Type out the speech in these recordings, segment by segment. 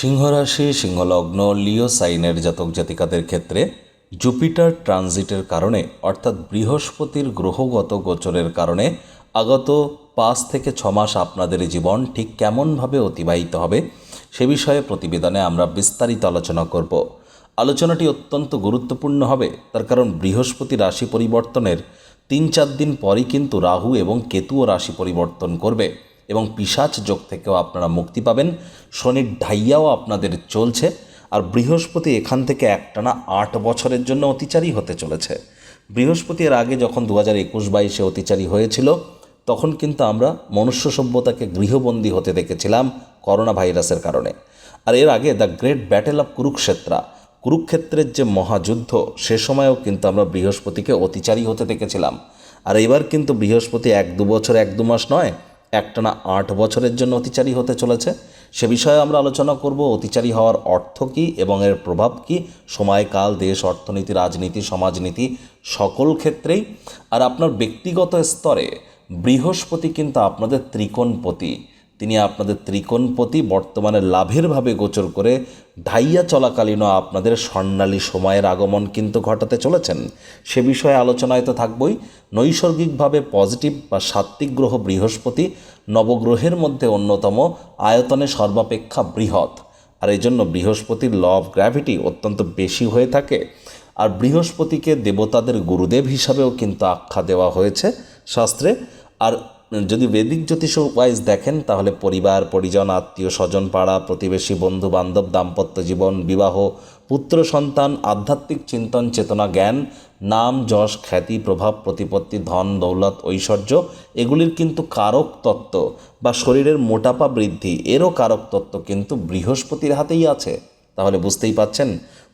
সিংহরাশি, সিংহলগ্ন, লিও সাইনের জাতক জাতিকাদের ক্ষেত্রে জুপিটার ট্রানজিটের কারণে, অর্থাৎ বৃহস্পতির গ্রহগত গোচরের কারণে, আগত পাঁচ থেকে ছ মাস আপনাদের জীবন ঠিক কেমনভাবে অতিবাহিত হবে, সে বিষয়ে প্রতিবেদনে আমরা বিস্তারিত আলোচনা করব। আলোচনাটি অত্যন্ত গুরুত্বপূর্ণ হবে, তার কারণ বৃহস্পতি রাশি পরিবর্তনের তিন চার দিন পরই কিন্তু রাহু এবং কেতুও রাশি পরিবর্তন করবে। এবং পিসাচ যোগ থেকেও আপনারা মুক্তি পাবেন। শনির ঢাইয়াও আপনাদের চলছে আর বৃহস্পতি এখান থেকে একটানা আট বছরের জন্য অতিচারী হতে চলেছে। বৃহস্পতি এর আগে যখন দু হাজার একুশ বাইশে অতিচারী হয়েছিল, তখন কিন্তু আমরা মনুষ্য সভ্যতাকে গৃহবন্দী হতে দেখেছিলাম করোনা ভাইরাসের কারণে। আর এর আগে the great battle of Kurukshetra, কুরুক্ষেত্রের যে মহাযুদ্ধ, সে সময়ও কিন্তু আমরা বৃহস্পতিকে অতিচারী হতে দেখেছিলাম। আর এবার কিন্তু বৃহস্পতি এক দু বছর, এক দু মাস নয় একটানা আট বছরের জন্য অতিচারী হতে চলেছে। সে বিষয়ে আমরা আলোচনা করব, অতিচারী হওয়ার অর্থ কী এবং এর প্রভাব কী? সময়কাল, দেশ, অর্থনীতি, রাজনীতি, সমাজনীতি, সকল ক্ষেত্রেই। আর আপনার ব্যক্তিগত স্তরে বৃহস্পতি কিন্তু আপনাদের ত্রিকোণপতি। তিনি আপনাদের ত্রিকোণপতি বর্তমানে লাভের ভাবে গোচর করে ঢাইয়া চলাকালীনও আপনাদের স্বর্ণালী সময়ের আগমন কিন্তু ঘটাতে চলেছেন। সে বিষয়ে আলোচনায় তো থাকবই। নৈসর্গিকভাবে পজিটিভ বা সাত্ত্বিক গ্রহ বৃহস্পতি নবগ্রহের মধ্যে অন্যতম, আয়তনে সর্বাপেক্ষা বৃহৎ। আর এই জন্য বৃহস্পতির ল অফ গ্র্যাভিটি অত্যন্ত বেশি হয়ে থাকে। আর বৃহস্পতিকে দেবতাদের গুরুদেব হিসাবেও কিন্তু আখ্যা দেওয়া হয়েছে শাস্ত্রে। আর যদি বেদিক জ্যোতিষ ওয়াইজ দেখেন, তাহলে পরিবার, পরিজন, আত্মীয়, স্বজন, পাড়া, প্রতিবেশী, বন্ধু, বান্ধব, দাম্পত্য জীবন, বিবাহ, পুত্র, সন্তান, আধ্যাত্মিক চিন্তন, চেতনা, জ্ঞান, নাম, যশ, খ্যাতি, প্রভাব, প্রতিপত্তি, ধন, দৌলত, ঐশ্বর্য, এগুলির কিন্তু কারক তত্ত্ব বা শরীরের মোটাপা বৃদ্ধি, এরও কারক তত্ত্ব কিন্তু বৃহস্পতির হাতেই আছে। তাহলে বুঝতেই পাচ্ছেন,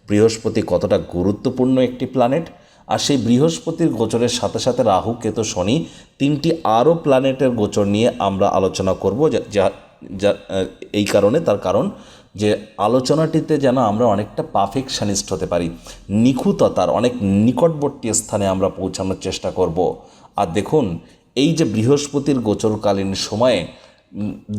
বৃহস্পতি কতটা গুরুত্বপূর্ণ একটি প্ল্যানেট আর সেই বৃহস্পতির গোচরের সাথে সাথে রাহু, কেতু, শনি তিনটি আরও প্ল্যানেটের গোচর নিয়ে আমরা আলোচনা করব, যা- যা এই কারণে, তার কারণ যে আলোচনাটিতে যেন আমরা অনেকটা পারফেকশনিস্ট হতে পারি, নিখুঁততার, অনেক নিকটবর্তী স্থানে আমরা পৌঁছানোর চেষ্টা করব। আর দেখুন, এই যে বৃহস্পতির গোচরকালীন সময়ে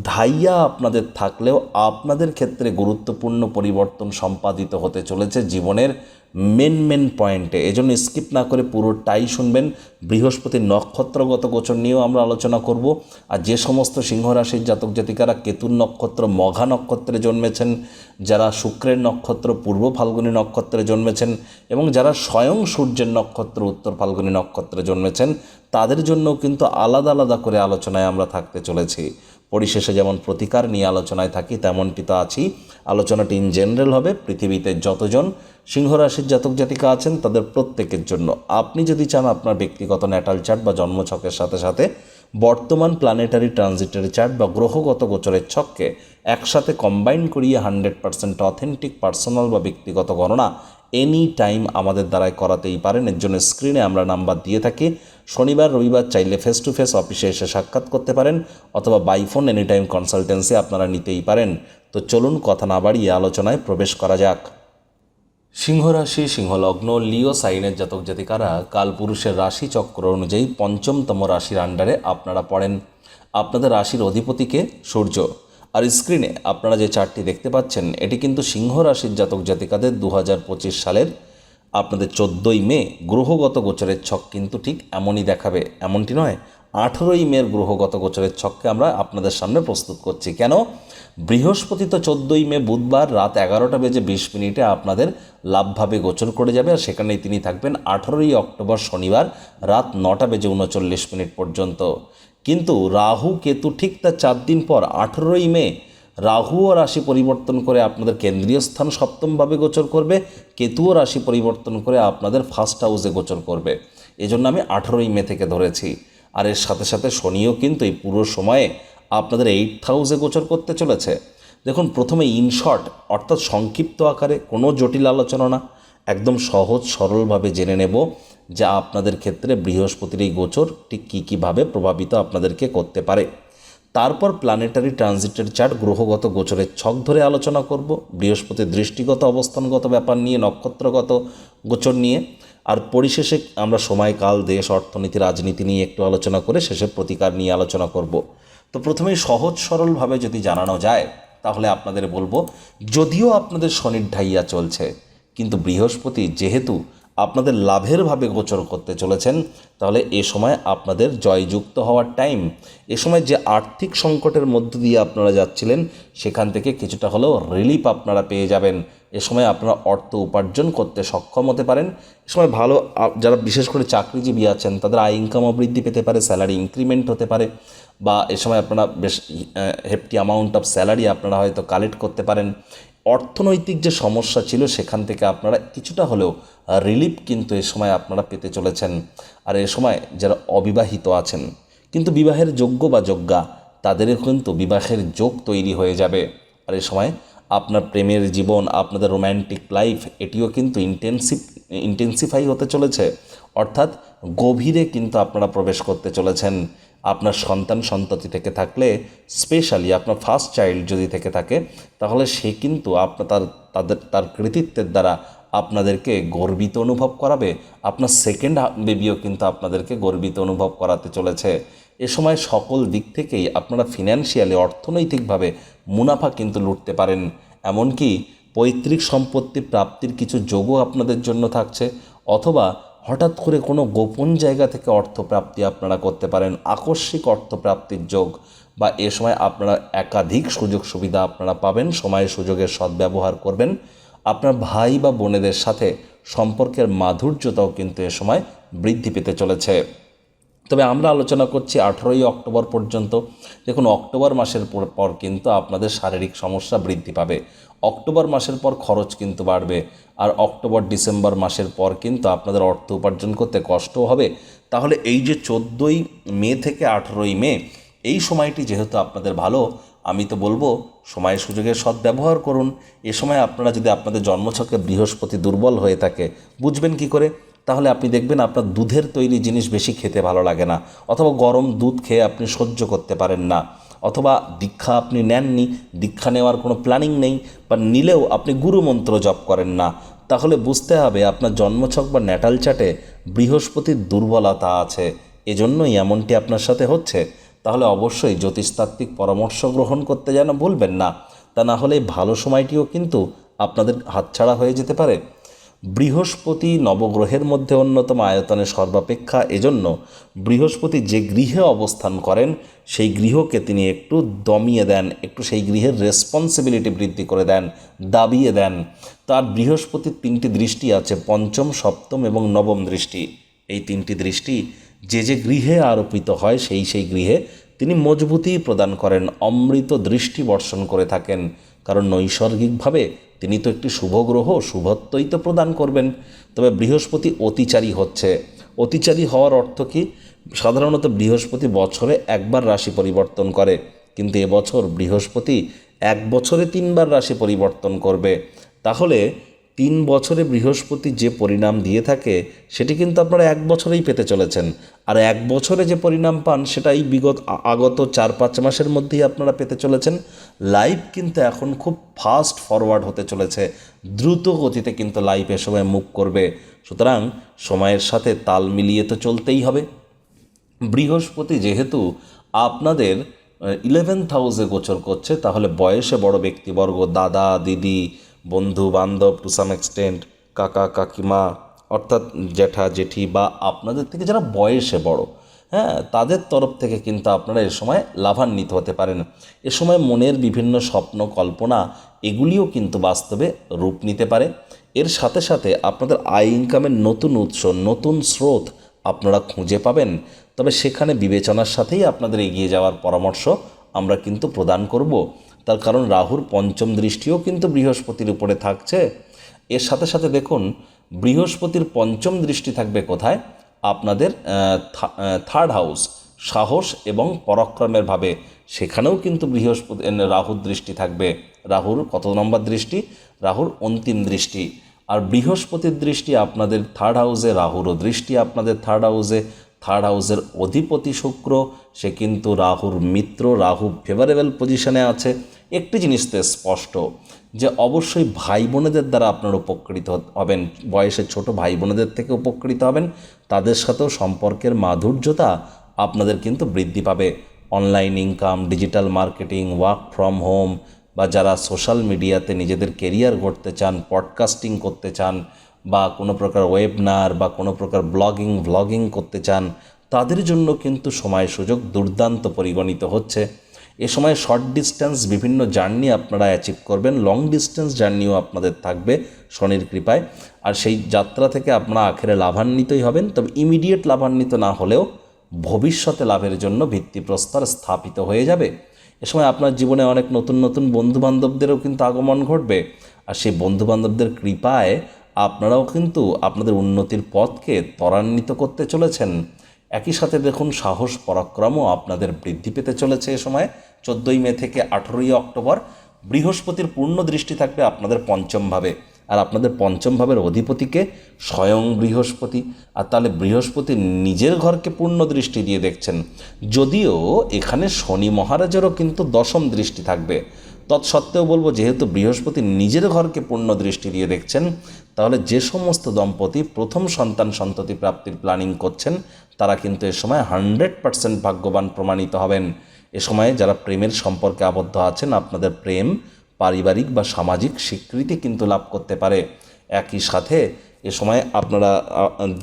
ধাইয়া আপনাদের থাকলেও আপনাদের ক্ষেত্রে গুরুত্বপূর্ণ পরিবর্তন সম্পাদিত হতে চলেছে জীবনের মেন মেন পয়েন্টে এজন্য স্কিপ না করে পুরোটাই শুনবেন। বৃহস্পতির নক্ষত্রগত গোচর নিয়েও আমরা আলোচনা করব। আর যে সমস্ত সিংহ রাশির জাতক জাতিকারা কেতুর নক্ষত্র, মঘা নক্ষত্রে জন্মেছেন, যারা শুক্রের নক্ষত্র, পূর্ব ফাল্গুনী নক্ষত্রে জন্মেছেন, এবং যারা স্বয়ং সূর্যের নক্ষত্র, উত্তর ফাল্গুনী নক্ষত্রে জন্মেছেন, তাদের জন্য কিন্তু আলাদা আলাদা করে আলোচনায় আমরা থাকতে চলেছি। পরিশেষে যেমন প্রতিকার নিয়ে আলোচনায় থাকি, তেমনটি তো আছি আলোচনাটি ইন জেনারেল হবে, পৃথিবীতে যতজন সিংহরাশির জাতক জাতিকা আছেন, তাদের প্রত্যেকের জন্য। আপনি যদি চান আপনার ব্যক্তিগত ন্যাটাল চার্ট বা জন্মছকের সাথে সাথে বর্তমান প্ল্যানেটারি ট্রানজিটারি চার্ট বা গ্রহগত গোচরের ছককে একসাথে কম্বাইন করিয়ে হান্ড্রেড পার্সেন্ট অথেন্টিক পার্সোনাল বা ব্যক্তিগত গণনা এনি টাইম আমাদের দ্বারাই করাতেই পারেন। এর জন্য স্ক্রিনে আমরা নাম্বার দিয়ে থাকি। শনিবার, রবিবার চাইলে ফেস টু ফেস অফিসে এসে সাক্ষাৎ করতে পারেন অথবা by phone any time consultancy আপনারা নিতেই পারেন। তো চলুন কথা না বাড়িয়ে আলোচনায় প্রবেশ করা যাক। সিংহরাশি, সিংহলগ্ন, লিও সাইনের জাতক জাতিকারা কালপুরুষের রাশি চক্র অনুযায়ী পঞ্চমতম রাশির আন্ডারে আপনারা পড়েন। আপনাদের রাশির অধিপতিকে সূর্য। আর স্ক্রিনে আপনারা যে চারটি দেখতে পাচ্ছেন, এটি কিন্তু সিংহ রাশির জাতক জাতিকাদের দু হাজার পঁচিশ সালের আপনাদের চোদ্দোই মে গ্রহগত গোচরের ছক কিন্তু ঠিক এমনই দেখাবে। এমনটি নয় আঠেরোই মের গ্রহগত গোচরের ছককে আমরা আপনাদের সামনে প্রস্তুত করছি। কেন? বৃহস্পতি তো চোদ্দোই মে বুধবার রাত এগারোটা বেজে বিশ মিনিটে আপনাদের লাভভাবে গোচর করে যাবে আর সেখানেই তিনি থাকবেন আঠেরোই অক্টোবর শনিবার রাত নটা বেজে উনচল্লিশ মিনিট পর্যন্ত। কিন্তু রাহু কেতু ঠিক তার চার দিন পর, আঠেরোই মে রাহুও রাশি পরিবর্তন করে আপনাদের কেন্দ্রীয় স্থান সপ্তমভাবে গোচর করবে কেতুও রাশি পরিবর্তন করে আপনাদের ফার্স্ট হাউসে গোচর করবে। এজন্য আমি আঠেরোই মে থেকে ধরেছি। আর এর সাথে সাথে শনিও কিন্তু এই পুরো সময়ে আপনাদের এইট হাউসে গোচর করতে চলেছে। দেখুন, প্রথমে ইনশর্ট অর্থাৎ সংক্ষিপ্ত আকারে, কোনো জটিল আলোচনা না। একদম সহজ, সরলভাবে জেনে নেব যা আপনাদের ক্ষেত্রে বৃহস্পতির এই গোচর ঠিক কী কীভাবে প্রভাবিত আপনাদেরকে করতে পারে। তারপর প্ল্যানেটারি ট্রানজিটের চার্ট গ্রহগত গোচরের ছক ধরে আলোচনা করব, বৃহস্পতির দৃষ্টিগত, অবস্থানগত ব্যাপার নিয়ে, নক্ষত্রগত গোচর নিয়ে। আর পরিশেষে আমরা সময়কাল দেশ, অর্থনীতি, রাজনীতি নিয়ে একটু আলোচনা করে শেষে প্রতিকার নিয়ে আলোচনা করব। তো প্রথমেই সহজ, সরলভাবে যদি জানানো যায়, তাহলে আপনাদের বলব, যদিও আপনাদের শনির ঢাইয়া চলছে, কিন্তু বৃহস্পতি যেহেতু আপনাদের লাভের ভাবে গোচর করতে চলেছেন, তাহলে এ সময় আপনাদের জয়যুক্ত হওয়ার টাইম এ সময় যে আর্থিক সংকটের মধ্য দিয়ে আপনারা যাচ্ছিলেন, সেখান থেকে কিছুটা হলেও রিলিফ আপনারা পেয়ে যাবেন। এ সময় আপনারা অর্থ উপার্জন করতে সক্ষম হতে পারেন। এ সময় ভালো যারা বিশেষ করে চাকরিজীবী আছেন, তাদের আয় ইনকামও বৃদ্ধি পেতে পারে স্যালারি ইনক্রিমেন্ট হতে পারে, বা এ সময় আপনারা বেশ হেফটি অ্যামাউন্ট অফ স্যালারি আপনারা হয়তো কালেক্ট করতে পারেন। অর্থনৈতিক যে সমস্যা ছিল সেখান থেকে আপনারা কিছুটা হলেও রিলিফ কিন্তু এ সময় আপনারা পেতে চলেছেন। আর এ সময় যারা অবিবাহিত আছেন, কিন্তু বিবাহের যোগ্য বা যোগ্যা, তাদেরও কিন্তু বিবাহের যোগ তৈরি হয়ে যাবে। আর এ সময় আপনার প্রেমের জীবন, আপনাদের রোম্যান্টিক লাইফ এটিও কিন্তু ইন্টেন্সিভ ইন্টেন্সিফাই হতে চলেছে। অর্থাৎ গভীরে কিন্তু আপনারা প্রবেশ করতে চলেছেন। আপনার সন্তান সন্ততি থেকে থাকলে স্পেশালি আপনার ফার্স্ট চাইল্ড যদি থেকে থাকে, তাহলে সে কিন্তু আপনার তার, তাদের, তার কৃতিত্বের দ্বারা আপনাদেরকে গর্বিত অনুভব করাবে। আপনার সেকেন্ড বেবিও কিন্তু আপনাদেরকে গর্বিত অনুভব করাতে চলেছে। এ সময় সকল দিক থেকেই আপনারা ফিনান্সিয়ালি অর্থনৈতিকভাবে মুনাফা কিন্তু লুটতে পারেন। এমনকি পৈতৃক সম্পত্তি প্রাপ্তির কিছু যোগও আপনাদের জন্য থাকছে। অথবা হঠাৎ করে কোনো গোপন জায়গা থেকে অর্থপ্রাপ্তি আপনারা করতে পারেন, আকস্মিক অর্থপ্রাপ্তির যোগ বা এ সময় আপনারা একাধিক সুযোগ সুবিধা আপনারা পাবেন সময় সুযোগের সদ্ব্যবহার করবেন। আপনার ভাই বা বোনেদের সাথে সম্পর্কের মাধুর্যতাও কিন্তু এ সময় বৃদ্ধি পেতে চলেছে। তবে আমরা আলোচনা করছি আঠেরোই অক্টোবর পর্যন্ত। দেখুন, অক্টোবর মাসের পর কিন্তু আপনাদের শারীরিক সমস্যা বৃদ্ধি পাবে। অক্টোবর মাসের পর খরচ কিন্তু বাড়বে। আর অক্টোবর, ডিসেম্বর মাসের পর কিন্তু আপনাদের অর্থ উপার্জন করতে কষ্ট হবে। তাহলে এই যে চোদ্দোই মে থেকে আঠেরোই মে, এই সময়টি যেহেতু আপনাদের ভালো, আমি তো বলব সময় সুযোগের সদ্ব্যবহার করুন। এ সময় আপনারা যদি আপনাদের জন্মছকে বৃহস্পতি দুর্বল হয়ে থাকে, বুঝবেন কি করে? তাহলে আপনি দেখবেন আপনার দুধের তৈরি জিনিস বেশি খেতে ভালো লাগে না। অথবা গরম দুধ খেয়ে আপনি সহ্য করতে পারেন না। অথবা দীক্ষা আপনি নেননি, দীক্ষা নেওয়ার কোনো প্ল্যানিং নেই বা নিলেও আপনি গুরুমন্ত্র জপ করেন না। তাহলে বুঝতে হবে আপনার জন্মছক বা ন্যাটাল চাটে বৃহস্পতির দুর্বলতা আছে। এজন্যই এমনটি আপনার সাথে হচ্ছে। তাহলে অবশ্যই জ্যোতিষতাত্ত্বিক পরামর্শ গ্রহণ করতে যেন ভুলবেন না। তা না হলে ভালো সময়টিও কিন্তু আপনাদের হাতছাড়া হয়ে যেতে পারে। বৃহস্পতি নবগ্রহের মধ্যে অন্যতম আয়তনে সর্বাপেক্ষা এজন্য বৃহস্পতি যে গৃহে অবস্থান করেন, সেই গৃহকে তিনি একটু দমিয়ে দেন, একটু সেই গৃহের রেসপন্সিবিলিটি বৃদ্ধি করে দেন, দাবিয়ে দেন। তার বৃহস্পতির তিনটি দৃষ্টি আছে, পঞ্চম, সপ্তম এবং নবম দৃষ্টি। এই তিনটি দৃষ্টি যে যে গৃহে আরোপিত হয়, সেই সেই গৃহে তিনি মজবুতি প্রদান করেন, অমৃত দৃষ্টি বর্ষণ করে থাকেন। কারণ নৈসর্গিকভাবে তিনি তো একটি শুভ গ্রহ শুভত্বই তো প্রদান করবেন। তবে বৃহস্পতি অতিচারী হচ্ছে। অতিচারী হওয়ার অর্থ কি? সাধারণত বৃহস্পতি বছরে একবার রাশি পরিবর্তন করে, কিন্তু এবছর বৃহস্পতি এক বছরে তিনবার রাশি পরিবর্তন করবে। তাহলে তিন বছরে বৃহস্পতি যে পরিণাম দিয়ে থাকে, সেটি কিন্তু আপনারা এক বছরেই পেতে চলেছেন। আর এক বছরে যে পরিণাম পান, সেটাই বিগত আগত চার পাঁচ মাসের মধ্যেই আপনারা পেতে চলেছেন। লাইফ কিন্তু এখন খুব ফাস্ট ফরওয়ার্ড হতে চলেছে। দ্রুত গতিতে কিন্তু লাইফ এ সময় মুভ করবে। সুতরাং সময়ের সাথে তাল মিলিয়ে তো চলতেই হবে। বৃহস্পতি যেহেতু আপনাদের ইলেভেন্থ হাউসে গোচর করছে, তাহলে বয়সে বড় ব্যক্তিবর্গ, দাদা, দিদি বন্ধু বান্ধব টু সাম এক্সটেন্ট কাকা, কাকিমা, অর্থাৎ জ্যাঠা, জেঠি বা আপনাদের থেকে যারা বয়সে বড় হ্যাঁ তাদের তরফ থেকে কিন্তু আপনারা এ সময় লাভান্বিত হতে পারেন। এ সময় মনের বিভিন্ন স্বপ্ন, কল্পনা, এগুলিও কিন্তু বাস্তবে রূপ নিতে পারে। এর সাথে সাথে আপনাদের আয় ইনকামের নতুন উৎস, নতুন স্রোত আপনারা খুঁজে পাবেন। তবে সেখানে বিবেচনার সাথেই আপনাদের এগিয়ে যাওয়ার পরামর্শ আমরা কিন্তু প্রদান করব। তার কারণ রাহুর পঞ্চম দৃষ্টিও কিন্তু বৃহস্পতির উপরে থাকছে। এর সাথে সাথে দেখুন, বৃহস্পতির পঞ্চম দৃষ্টি থাকবে কোথায়? আপনাদের থার্ড হাউস সাহস এবং পরাক্রমের ভাবে। সেখানেও কিন্তু বৃহস্পতি রাহুর দৃষ্টি থাকবে। রাহুর কত নম্বর দৃষ্টি? রাহুর অন্তিম দৃষ্টি। আর বৃহস্পতির দৃষ্টি আপনাদের থার্ড হাউসে রাহুরও দৃষ্টি আপনাদের থার্ড হাউসে থার্ড হাউসের অধিপতি শুক্র, সে কিন্তু রাহুর মিত্র, রাহু ফেভারেবল পজিশনে আছে। একটি জিনিস তো স্পষ্ট যে অবশ্যই ভাই বোনেদের দ্বারা আপনারা উপকৃত হবেন, বয়সে ছোট ভাই বোনেদের থেকে উপকৃত হবেন, তাদের সাথেও সম্পর্কের মাধুর্যতা আপনাদের কিন্তু বৃদ্ধি পাবে। Online income, digital marketing, work from home বা যারা সোশ্যাল মিডিয়াতে নিজেদের কেরিয়ার গড়তে চান, পডকাস্টিং করতে চান বা কোনো প্রকার ওয়েবনার বা কোনো প্রকার ব্লগিং, ভ্লগিং করতে চান, তাদের জন্য কিন্তু সময় সুযোগ দুর্দান্ত পরিগণিত হচ্ছে। এ সময় শর্ট ডিস্টেন্স বিভিন্ন জার্নি আপনারা অ্যাচিভ করবেন লং ডিস্টেন্স জার্নিও আপনাদের থাকবে শনির কৃপায়। আর সেই যাত্রা থেকে আপনারা আখেরে লাভান্বিতই হবেন, তবে ইমিডিয়েট লাভান্বিত না হলেও ভবিষ্যতে লাভের জন্য ভিত্তিপ্রস্তর স্থাপিত হয়ে যাবে। এ সময় আপনার জীবনে অনেক নতুন নতুন বন্ধুবান্ধবদেরও কিন্তু আগমন ঘটবে, আর সেই বন্ধুবান্ধবদের কৃপায় আপনারাও কিন্তু আপনাদের উন্নতির পথকে ত্বরান্বিত করতে চলেছেন। একই সাথে দেখুন, সাহস, পরাক্রমও আপনাদের বৃদ্ধি পেতে চলেছে এ সময়। চোদ্দোই মে থেকে আঠেরোই অক্টোবর বৃহস্পতির পূর্ণ দৃষ্টি থাকবে আপনাদের পঞ্চমভাবে আর আপনাদের পঞ্চম ভাবের অধিপতিকে স্বয়ং বৃহস্পতি। আর তাহলে বৃহস্পতি নিজের ঘরকে পূর্ণ দৃষ্টি দিয়ে দেখছেন। যদিও এখানে শনি মহারাজেরও কিন্তু দশম দৃষ্টি থাকবে। তৎসত্ত্বেও বলব, যেহেতু বৃহস্পতি নিজের ঘরকে পূর্ণ দৃষ্টি দিয়ে দেখছেন, তাহলে যে সমস্ত দম্পতি প্রথম সন্তান সন্ততি প্রাপ্তির প্ল্যানিং করছেন তারা কিন্তু এ সময় হান্ড্রেড পার্সেন্ট ভাগ্যবান প্রমাণিত হবেন। এ সময়ে যারা প্রেমের সম্পর্কে আবদ্ধ আছেন, আপনাদের প্রেম পারিবারিক বা সামাজিক স্বীকৃতি কিন্তু লাভ করতে পারে। একই সাথে এ সময় আপনারা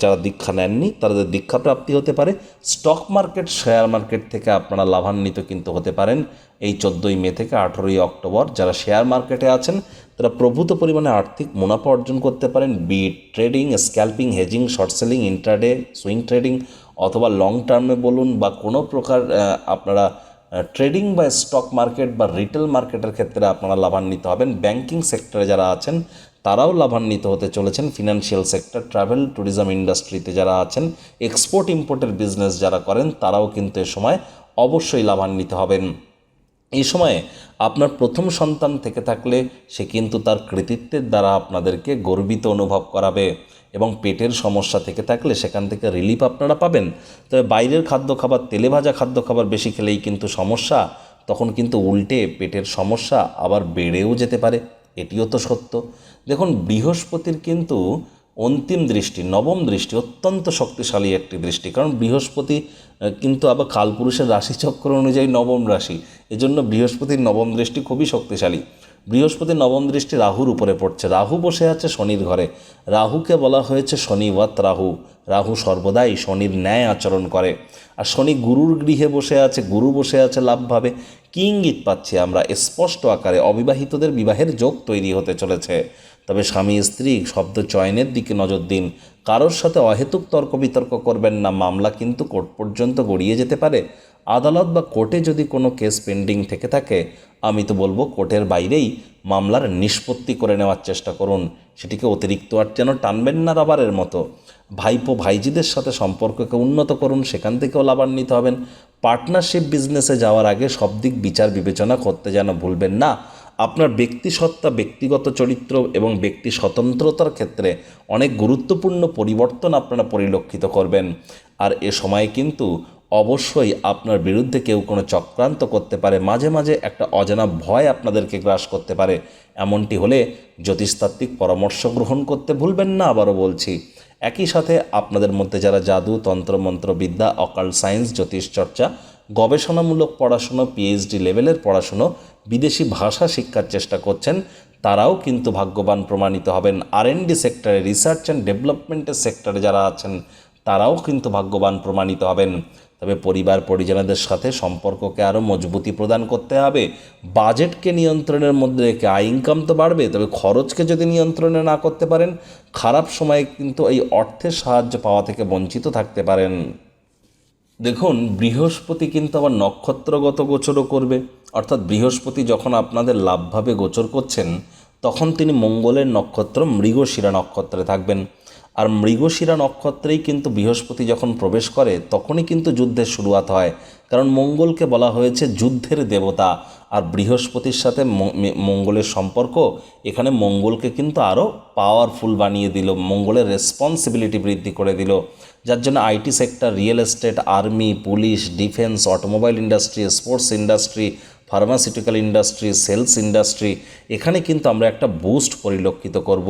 যারা দীক্ষা নেননি, তাদের দীক্ষা প্রাপ্তি হতে পারে। স্টক মার্কেট, শেয়ার মার্কেট থেকে আপনারা লাভান্বিত কিন্তু হতে পারেন। এই চোদ্দোই মে থেকে আঠেরোই অক্টোবর যারা শেয়ার মার্কেটে আছেন, তারা প্রভূত পরিমাণে আর্থিক মুনাফা অর্জন করতে পারেন। Bit trading, scalping, hedging, short selling, intraday, swing trading অথবা লং টার্মে বলুন বা কোনো প্রকার আপনারা ট্রেডিং বা স্টক মার্কেট বা রিটেল মার্কেটের ক্ষেত্রে আপনারা লাভান্বিত হবেন। ব্যাংকিং সেক্টরে যারা আছেন, তারাও লাভান্বিত হতে চলেছেন। ফিনান্সিয়াল সেক্টর ট্রাভেল ট্যুরিজম ইন্ডাস্ট্রিতে যারা আছেন এক্সপোর্ট ইম্পোর্টের বিজনেস যারা করেন, তারাও কিন্তু এ সময় অবশ্যই লাভান্বিত হবেন। এই সময়ে আপনার প্রথম সন্তান থেকে থাকলে সে কিন্তু তার কৃতিত্বের দ্বারা আপনাদেরকে গর্বিত অনুভব করাবে এবং পেটের সমস্যা থেকে থাকলে সেখান থেকে রিলিফ আপনারা পাবেন। তবে বাইরের খাদ্য খাবার তেলে ভাজা খাদ্য খাবার বেশি খেলেই কিন্তু সমস্যা, তখন কিন্তু উল্টে পেটের সমস্যা আবার বেড়েও যেতে পারে। এটিও তো সত্য। দেখুন, বৃহস্পতির কিন্তু অন্তিম দৃষ্টি, নবম দৃষ্টি, অত্যন্ত শক্তিশালী একটি দৃষ্টি। কারণ বৃহস্পতি কিন্তু আবার কালপুরুষের রাশিচক্র অনুযায়ী নবম রাশি। এজন্য বৃহস্পতির নবম দৃষ্টি খুবই শক্তিশালী। বৃহস্পতির নবম দৃষ্টি রাহুর উপরে পড়ছে। রাহু বসে আছে শনির ঘরে। রাহুকে বলা হয়েছে শনিবত রাহু। রাহু সর্বদাই শনির ন্যায় আচরণ করে। আর শনি গুরুর গৃহে বসে আছে, গুরু বসে আছে লাভভাবে কি ইঙ্গিত পাচ্ছি আমরা? স্পষ্ট আকারে অবিবাহিতদের বিবাহের যোগ তৈরি হতে চলেছে। তবে স্বামী স্ত্রী শব্দ চয়নের দিকে নজর দিন। কারোর সাথে অহেতুক তর্ক বিতর্ক করবেন না। মামলা কিন্তু কোর্ট পর্যন্ত গড়িয়ে যেতে পারে। আদালত বা কোর্টে যদি কোনো কেস পেন্ডিং থেকে থাকে, আমি তো বলব কোর্টের বাইরেই মামলার নিষ্পত্তি করে নেওয়ার চেষ্টা করুন। সেটিকে অতিরিক্ত আর যেন টানবেন না রাবারের মতো। ভাইপো ভাইজিদের সাথে সম্পর্ককে উন্নত করুন। সেখান থেকেও লাভান্বিত হবেন। পার্টনারশিপ বিজনেসে যাওয়ার আগে সব দিক বিচার বিবেচনা করতে যেন ভুলবেন না। আপনার ব্যক্তিসত্তা, ব্যক্তিগত চরিত্র এবং ব্যক্তি স্বতন্ত্রতার ক্ষেত্রে অনেক গুরুত্বপূর্ণ পরিবর্তন আপনারা পরিলক্ষিত করবেন। আর এ সময় কিন্তু অবশ্যই আপনার বিরুদ্ধে কেউ কোনো চক্রান্ত করতে পারে, মাঝে মাঝে একটা অজানা ভয় আপনাদেরকে গ্রাস করতে পারে। এমনটি হলে জ্যোতিষতাত্ত্বিক পরামর্শ গ্রহণ করতে ভুলবেন না, আবারও বলছি। একই সাথে আপনাদের মধ্যে যারা জাদু তন্ত্রমন্ত্র বিদ্যা অকাল সায়েন্স, জ্যোতিষ চর্চা গবেষণামূলক পড়াশুনো পিএইচডি লেভেলের পড়াশুনো, বিদেশি ভাষা শিক্ষার চেষ্টা করছেন। তারাও কিন্তু ভাগ্যবান প্রমাণিত হবেন। আর সেক্টরে রিসার্চ অ্যান্ড ডেভেলপমেন্টের সেক্টরে যারা আছেন, তারাও কিন্তু ভাগ্যবান প্রমাণিত হবেন। তবে পরিবার, পরিজনদের সাথে সম্পর্ককে আরও মজবুতি প্রদান করতে হবে। বাজেটকে নিয়ন্ত্রণের মধ্যে রেখে আয় ইনকাম তো বাড়বে, তবে খরচকে যদি নিয়ন্ত্রণে না করতে পারেন, খারাপ সময়ে কিন্তু এই অর্থের সাহায্য পাওয়া থেকে বঞ্চিত থাকতে পারেন। দেখুন, বৃহস্পতি কিন্তু আবার নক্ষত্রগত গোচরও করবে। অর্থাৎ বৃহস্পতি যখন আপনাদের লাভভাবে গোচর করছেন, তখন তিনি মঙ্গলের নক্ষত্র মৃগশিরা নক্ষত্রে থাকবেন। আর মৃগশিরা নক্ষত্রেই কিন্তু বৃহস্পতি যখন প্রবেশ করে, তখনই কিন্তু যুদ্ধের শুরুয়াত হয়। কারণ মঙ্গলকে বলা হয়েছে যুদ্ধের দেবতা। আর বৃহস্পতির সাথে মঙ্গলের সম্পর্ক, এখানে মঙ্গলকে কিন্তু আরও পাওয়ারফুল বানিয়ে দিল, মঙ্গলের রেসপন্সিবিলিটি বৃদ্ধি করে দিল। যার জন্য IT sector, real estate, army, police, defence, automobile industry, sports industry, pharmaceutical industry, sales industry, এখানে কিন্তু আমরা একটা বুস্ট পরিলক্ষিত করব।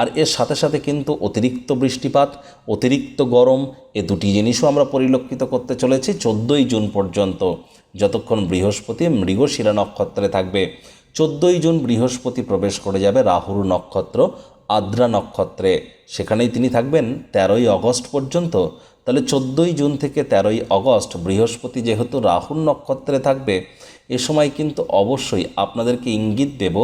আর এর সাথে সাথে কিন্তু অতিরিক্ত বৃষ্টিপাত, অতিরিক্ত গরম, এ দুটি জিনিসও আমরা পরিলক্ষিত করতে চলেছি চোদ্দোই জুন পর্যন্ত। যতক্ষণ বৃহস্পতি মৃগশিরা নক্ষত্রে থাকবে, চোদ্দোই জুন বৃহস্পতি প্রবেশ করে যাবে রাহুর নক্ষত্র আদ্রা নক্ষত্রে। সেখানেই তিনি থাকবেন তেরোই অগস্ট পর্যন্ত। তাহলে চোদ্দোই জুন থেকে তেরোই অগস্ট বৃহস্পতি যেহেতু রাহুর নক্ষত্রে থাকবে, এ সময় কিন্তু অবশ্যই আপনাদেরকে ইঙ্গিত দেব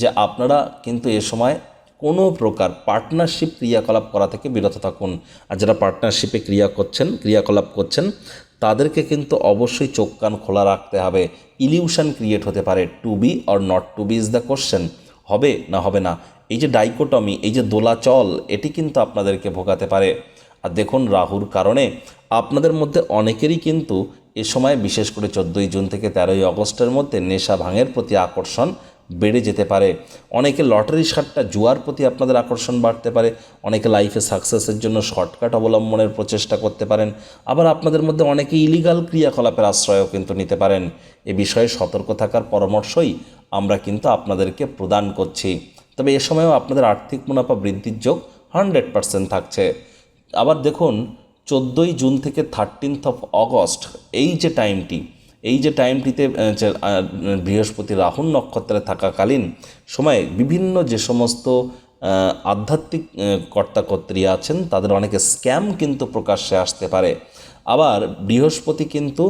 যে আপনারা কিন্তু এ সময় কোনো প্রকার পার্টনারশিপ ক্রিয়াকলাপ করা থেকে বিরত থাকুন। আর যারা পার্টনারশিপে ক্রিয়া করছেন, ক্রিয়াকলাপ করছেন, তাদেরকে কিন্তু অবশ্যই চোখ কান খোলা রাখতে হবে। ইলিউশন ক্রিয়েট হতে পারে to be or not to be is the question হবে না হবে না? এই যে ডাইকোটমি, এই যে দোলাচল, এটি কিন্তু আপনাদেরকে ভোগাতে পারে। আর দেখুন রাহুর কারণে আপনাদের মধ্যে অনেকেরই কিন্তু এ সময় বিশেষ করে চোদ্দোই জুন থেকে তেরোই অগস্টের মধ্যে নেশা ভাঙের প্রতি আকর্ষণ বেড়ে যেতে পারে। অনেকে লটারি সারটা জুয়ার প্রতি আপনাদের আকর্ষণ বাড়তে পারে, অনেকে লাইফে সাকসেসের জন্য শর্টকাট অবলম্বনের প্রচেষ্টা করতে পারেন। আবার আপনাদের মধ্যে অনেকে ইলিগাল ক্রিয়াকলাপের আশ্রয়ও কিন্তু নিতে পারেন। এ বিষয়ে সতর্ক থাকার পরামর্শই আমরা কিন্তু আপনাদেরকে প্রদান করছি। তবে এ সময়ও আপনাদের আর্থিক মুনাফা বৃদ্ধির যোগ হান্ড্রেড পার্সেন্ট থাকছে। আবার দেখুন, চোদ্দোই জুন থেকে থার্টিনথ অফ অগস্ট এই যে টাইমটি এই যে টাইমটিতে বৃহস্পতি রাহুল নক্ষত্রে থাকাকালীন সময়ে বিভিন্ন যে সমস্ত আধ্যাত্মিক কর্তাকর্ত্রী আছেন, তাদের অনেকে স্ক্যাম কিন্তু প্রকাশ্যে আসতে পারে। আবার বৃহস্পতি কিন্তু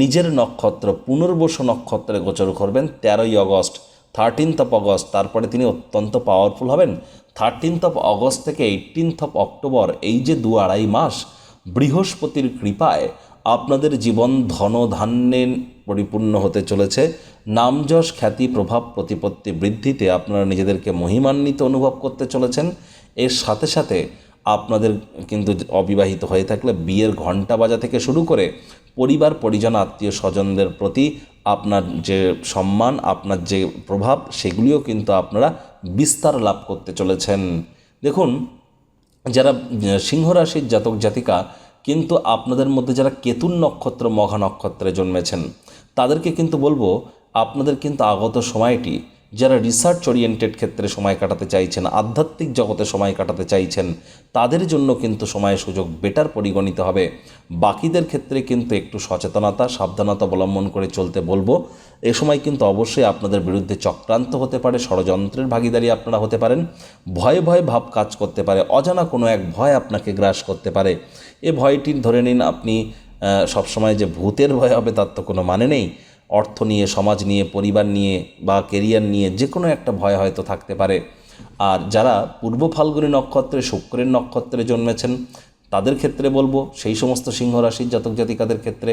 নিজের নক্ষত্র, পুনর্বসু নক্ষত্রে গোচর করবেন তেরোই অগস্ট থার্টিনথ অফ অগস্ট তারপরে তিনি অত্যন্ত পাওয়ারফুল হবেন। থার্টিনথ অফ অগস্ট থেকে এইটিনথ অফ অক্টোবর এই যে দু আড়াই মাস বৃহস্পতির কৃপায় আপনাদের জীবন ধন ধান্যে পরিপূর্ণ হতে চলেছে। নামযশ খ্যাতি প্রভাব প্রতিপত্তি বৃদ্ধিতে আপনারা নিজেদেরকে মহিমান্বিত অনুভব করতে চলেছেন। এর সাথে সাথে আপনাদের কিন্তু অবিবাহিত হয়ে থাকলে বিয়ের ঘণ্টা বাজা থেকে শুরু করে পরিবার পরিজন আত্মীয় স্বজনদের প্রতি আপনার যে সম্মান আপনার যে প্রভাব সেগুলিও কিন্তু আপনারা বিস্তার লাভ করতে চলেছেন। দেখুন যারা আহ, সিংহ রাশির জাতক জাতিকা কিন্তু আপনাদের মধ্যে যারা কেতুন নক্ষত্র, মঘা নক্ষত্রে জন্মেছেন, তাদেরকে কিন্তু বলব, আপনাদের কিন্তু আগত সময়টি, যারা রিসার্চ ওরিয়েন্টেড ক্ষেত্রে সময় কাটাতে চাইছেন, আধ্যাত্মিক জগতে সময় কাটাতে চাইছেন, তাদের জন্য কিন্তু সময় সুযোগ বেটার পরিগণিত হবে। বাকিদের ক্ষেত্রে কিন্তু একটু সচেতনতা, সাবধানতা অবলম্বন করে চলতে বলব। এ সময় কিন্তু অবশ্যই আপনাদের বিরুদ্ধে চক্রান্ত হতে পারে, ষড়যন্ত্রের ভাগিদারি আপনারা হতে পারেন, ভয়ে ভয়ে ভাব কাজ করতে পারে, অজানা কোনো এক ভয় আপনাকে গ্রাস করতে পারে। এ ভয়টি ধরে নিন আপনি সবসময় যে ভূতের ভয় হবে তার তো কোনো মানে নেই। অর্থ নিয়ে, সমাজ নিয়ে, পরিবার নিয়ে বা কেরিয়ার নিয়ে যে কোনো একটা ভয় হয়তো থাকতে পারে। আর যারা পূর্ব ফাল্গুনী নক্ষত্রে, শুক্রের নক্ষত্রে জন্মেছেন, তাদের ক্ষেত্রে বলব, সেই সমস্ত সিংহ রাশির জাতক জাতিকাদের ক্ষেত্রে,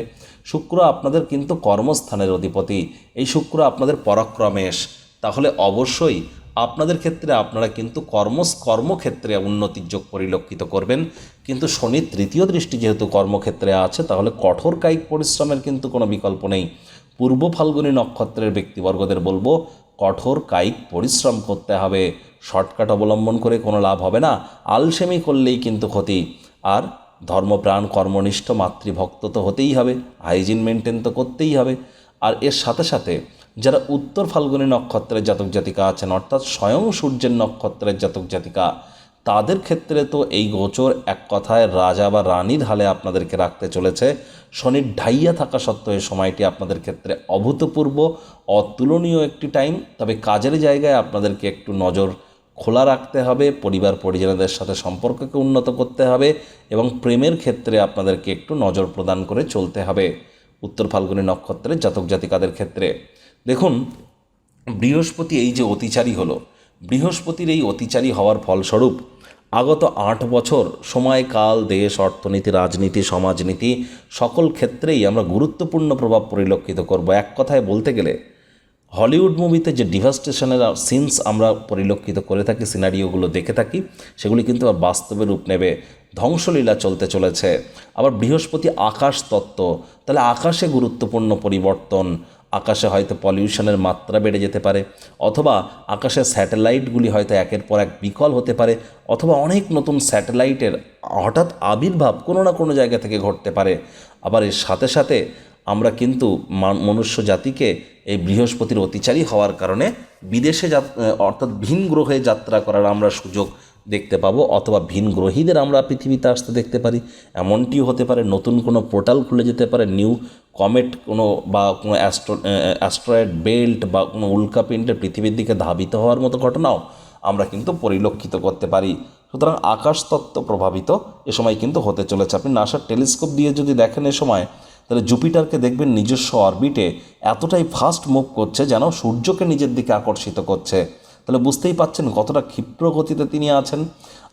শুক্র আপনাদের কিন্তু কর্মস্থানের অধিপতি। এই শুক্র আপনাদের পরাক্রমেশ। তাহলে অবশ্যই আপনাদের ক্ষেত্রে আপনারা কিন্তু কর্ম কর্মক্ষেত্রে উন্নতির যোগ পরিলক্ষিত করবেন। কিন্তু শনির তৃতীয় দৃষ্টি যেহেতু কর্মক্ষেত্রে আছে, তাহলে কঠোর কায়িক পরিশ্রমের কিন্তু কোনো বিকল্প নেই। পূর্ব ফাল্গুনী নক্ষত্রের ব্যক্তিবর্গদের বলব, কঠোর কায়িক পরিশ্রম করতে হবে। শর্টকাট অবলম্বন করে কোনো লাভ হবে না। আলসেমি করলেই কিন্তু ক্ষতি। আর ধর্মপ্রাণ, কর্মনিষ্ঠ, মাতৃভক্ত তো হতেই হবে। হাইজিন মেনটেন তো করতেই হবে। আর এর সাথে সাথে যারা উত্তর ফাল্গুনী নক্ষত্রের জাতক জাতিকা আছেন, অর্থাৎ স্বয়ং সূর্যের নক্ষত্রের জাতক জাতিকা তাদের ক্ষেত্রে তো এই গোচর এক কথায় রাজা বা রানীর হালে আপনাদেরকে রাখতে চলেছে। শনির ঢাইয়া থাকা সত্ত্বেও এই সময়টি আপনাদের ক্ষেত্রে অভূতপূর্ব, অতুলনীয় একটি টাইম। তবে কাজের জায়গায় আপনাদেরকে একটু নজর খোলা রাখতে হবে, পরিবার পরিজনদের সাথে সম্পর্ককে উন্নত করতে হবে এবং প্রেমের ক্ষেত্রে আপনাদেরকে একটু নজর প্রদান করে চলতে হবে। উত্তর ফাল্গুনী নক্ষত্রের জাতক জাতিকাদের ক্ষেত্রে। দেখুন, বৃহস্পতি এই যে অতিচারী হলো বৃহস্পতির এই অতিচারী হওয়ার ফলস্বরূপ আগত আট বছর সময় কাল দেশ, অর্থনীতি, রাজনীতি, সমাজনীতি সকল ক্ষেত্রেই আমরা গুরুত্বপূর্ণ প্রভাব পরিলক্ষিত করব। এক কথায় বলতে গেলে, হলিউড মুভিতে যে ডিভাস্টেশনের সিনস আমরা পরিলক্ষিত করে থাকি, সিনারিওগুলো দেখে থাকি, সেগুলি কিন্তু আবার বাস্তবে রূপ নেবে। ধ্বংসলীলা চলতে চলেছে। আবার বৃহস্পতি আকাশ তত্ত্ব, তাহলে আকাশে গুরুত্বপূর্ণ পরিবর্তন আকাশে হয়তো পলিউশনের মাত্রা বেড়ে যেতে পারে, অথবা আকাশের স্যাটেলাইটগুলি হয়তো একের পর এক বিকল হতে পারে, অথবা অনেক নতুন স্যাটেলাইটের হঠাৎ আবির্ভাব কোনো না কোনো জায়গা থেকে ঘটতে পারে। আবার এর সাথে সাথে আমরা কিন্তু মনুষ্য জাতিকে এই বৃহস্পতির অতিচারী হওয়ার কারণে বিদেশে অর্থাৎ ভিন গ্রহে যাত্রা করার আমরা সুযোগ দেখতে পাবো, অথবা ভিন গ্রহীদের আমরা পৃথিবীতে আসতে দেখতে পারি। এমনটিও হতে পারে, নতুন কোনো পোর্টাল খুলে যেতে পারে, নিউ কমেট কোনো বা কোনো অ্যাস্ট্রো অ্যাস্ট্রয়েড বেল্ট বা কোনো উল্কাপিণ্ডের পৃথিবীর দিকে ধাবিত হওয়ার মতো ঘটনাও আমরা কিন্তু পরিলক্ষিত করতে পারি। সুতরাং আকাশতত্ত্ব প্রভাবিত এ সময় কিন্তু হতে চলেছে। আপনি নাসার টেলিস্কোপ দিয়ে যদি দেখেন এ সময়, তাহলে জুপিটারকে দেখবেন নিজস্ব অরবিটে এতটাই ফাস্ট মুভ করছে যেন সূর্যকে নিজের দিকে আকর্ষিত করছে। তাহলে বুঝতেই পাচ্ছেন কতটা ক্ষিপ্র গতিতে তিনি আছেন।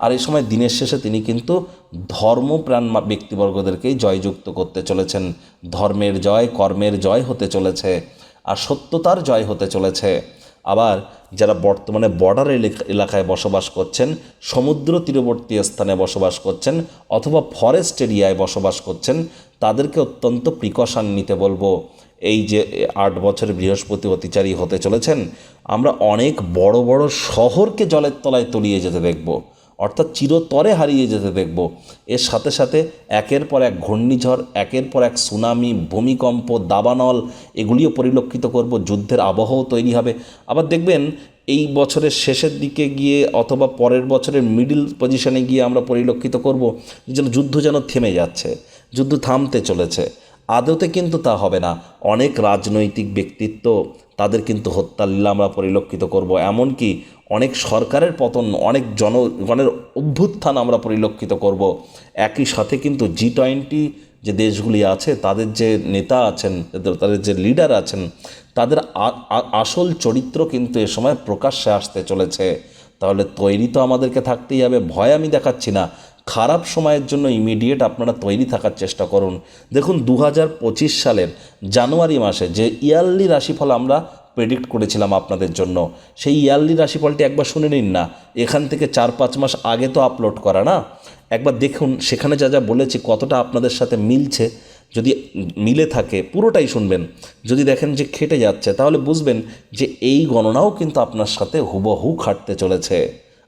আর এই সময় দিনের শেষে তিনি কিন্তু ধর্মপ্রাণ ব্যক্তিবর্গদেরকেই জয়যুক্ত করতে চলেছেন। ধর্মের জয় কর্মের জয় হতে চলেছে আর সত্যতার জয় হতে চলেছে। আবার যারা বর্তমানে বর্ডার এলাকায় বসবাস করছেন, সমুদ্র তীরবর্তী স্থানে বসবাস করছেন অথবা ফরেস্ট এরিয়ায় বসবাস করছেন, তাদেরকে অত্যন্ত প্রিকশন নিতে বলব। এই যে আট বছর বৃহস্পতি অতিচারী হতে চলেছেন আমরা অনেক বড় বড় শহরকে জলের তলায় তলিয়ে যেতে দেখব, অর্থাৎ চিরতরে হারিয়ে যেতে দেখব। এর সাথে সাথে একের পর এক ঘূর্ণিঝড়, একের পর এক সুনামি, ভূমিকম্প, দাবানল, এগুলিও পরিলক্ষিত করব। যুদ্ধের আবহাওয়া তৈরি হবে। আবার দেখবেন, এই বছরের শেষের দিকে গিয়ে অথবা পরের বছরের মিডিল পজিশনে গিয়ে আমরা পরিলক্ষিত করব যেন যুদ্ধ যেন থেমে যাচ্ছে, যুদ্ধ থামতে চলেছে। আদতে কিন্তু তা হবে না। অনেক রাজনৈতিক ব্যক্তিত্ব তাদের কিন্তু হত্যালীলা আমরা পরিলক্ষিত করব। এমনকি অনেক সরকারের পতন, অনেক জনগণের অভ্যুত্থান আমরা পরিলক্ষিত করব। একই সাথে কিন্তু জি টোয়েন্টি যে দেশগুলি আছে, তাদের যে নেতা আছেন, তাদের- যে লিডার আছেন, তাদের আসল চরিত্র কিন্তু এ সময় প্রকাশ্যে আসতে চলেছে। তাহলে তৈরি তো আমাদেরকে থাকতেই হবে। ভয় আমি দেখাচ্ছি না। খারাপ সময়ের জন্য ইমিডিয়েট আপনারা তৈরি থাকার চেষ্টা করুন। দেখুন দু সালের জানুয়ারি মাসে যে ইয়ারলি রাশিফল আমরা প্রেডিক্ট করেছিলাম আপনাদের জন্য, সেই ইয়ারলি রাশিফলটি একবার শুনে নিন না। এখান থেকে চার পাঁচ মাস আগে তো আপলোড করা না? একবার দেখুন, সেখানে যা যা বলেছি, কতটা আপনাদের সাথে মিলছে, যদি মিলে থাকে, পুরোটাই শুনবেন। যদি দেখেন যে খেটে যাচ্ছে, তাহলে বুঝবেন যে এই গণনাও কিন্তু আপনার সাথে হুবহু খাটতে চলেছে।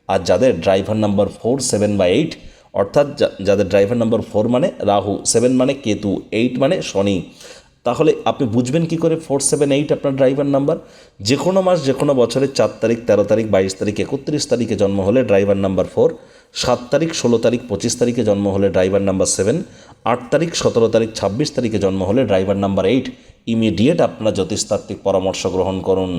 আর যাদের ড্রাইভার নাম্বার ফোর সেভেন বা এইট অর্থাৎ যাদের ড্রাইভার নাম্বার ফোর মানে রাহু সেভেন মানে কেতু এইট মানে শনি। তাহলে আপনি বুঝবেন কি করে ফোর সেভেন এইট আপনার ড্রাইভার নাম্বার যে কোনো মাস যে কোনো বছরের চার তারিখ, তেরো তারিখ, বাইশ তারিখ, একত্রিশ তারিখে জন্ম হলে ড্রাইভার নাম্বার ফোর সাত তারিখ, ষোলো তারিখ, পঁচিশ তারিখে জন্ম হলে ড্রাইভার নাম্বার সেভেন আট তারিখ, সতেরো তারিখ, ছাব্বিশ তারিখে জন্ম হলে ড্রাইভার নাম্বার এইট ইমিডিয়েট আপনারা জ্যোতিষতাত্ত্বিক পরামর্শ গ্রহণ করুন।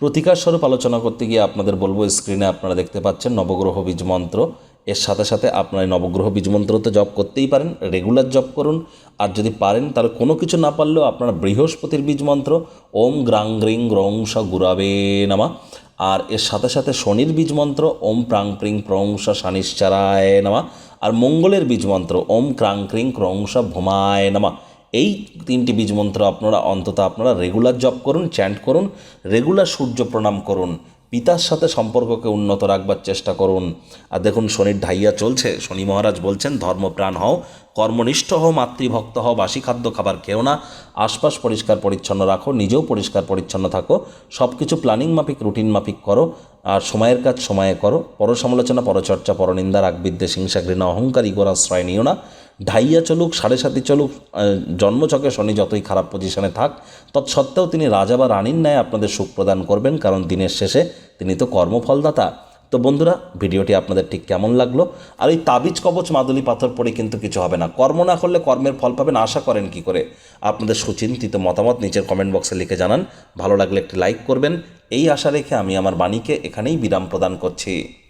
প্রতিকার স্বরূপ আলোচনা করতে গিয়ে আপনাদের বলব স্ক্রিনে আপনারা দেখতে পাচ্ছেন নবগ্রহ বীজ মন্ত্র। এর সাথে সাথে আপনার নবগ্রহ বীজ মন্ত্র তো জপ করতেই পারেন রেগুলার জপ করুন। আর যদি পারেন, তাহলে কোনো কিছু না পারলেও আপনার বৃহস্পতির বীজমন্ত্র, ওম গ্রাং গ্রিং গ্রং স গুরাবে নামা। আর এর সাথে সাথে শনির বীজমন্ত্র, ওম প্রাং প্রিং প্রংস শানিশ্চারায় নামা। আর মঙ্গলের বীজমন্ত্র, ওম ক্রাং ক্রিং ক্রংস ভোমায় নামা। এই তিনটি বীজমন্ত্র আপনারা অন্তত আপনারা রেগুলার জপ করুন চ্যান্ট করুন রেগুলার সূর্য প্রণাম করুন। পিতার সাথে সম্পর্ককে উন্নত রাখবার চেষ্টা করুন। আর দেখুন, শনির ঢাইয়া চলছে। শনি মহারাজ বলছেন, ধর্মপ্রাণ হও, কর্মনিষ্ঠ হও, মাতৃভক্ত হও, বাসি খাদ্য খাবার খেও না, আশপাশ পরিষ্কার পরিচ্ছন্ন রাখো, নিজেও পরিষ্কার পরিচ্ছন্ন থাকো সব কিছু প্ল্যানিং মাফিক, রুটিন মাফিক করো, আর সময়ের কাজ সময়ে করো, পরসমালোচনা, পরচর্চা, পরনিন্দা, রাগবিদ্বেষ, হিংসা, ঘৃণা, অহংকারী, ইগোর আশ্রয় নিও না। ঢাইয়া চলুক সাড়ে সাতি চলুক আহ, জন্মছকে শনি যতই খারাপ পজিশনে থাক তৎসত্ত্বেও তিনি রাজা বা রানীর ন্যায় আপনাদের সুখ প্রদান করবেন কারণ দিনের শেষে তিনি তো কর্মফলদাতা। তো বন্ধুরা ভিডিওটি আপনাদের ঠিক কেমন লাগল? আর এই তাবিজ কবচ মাদুলি পাথর পড়ে কিন্তু কিছু হবে না। কর্ম না করলে কর্মের ফল পাবেন আশা করেন কি করে? আপনাদের সুচিন্তিত মতামত নিচের কমেন্ট বক্সে লিখে জানান। ভালো লাগলে একটি লাইক করবেন। এই আশা রেখে আমি আমার বাণীকে এখানেই বিরাম প্রদান করছি।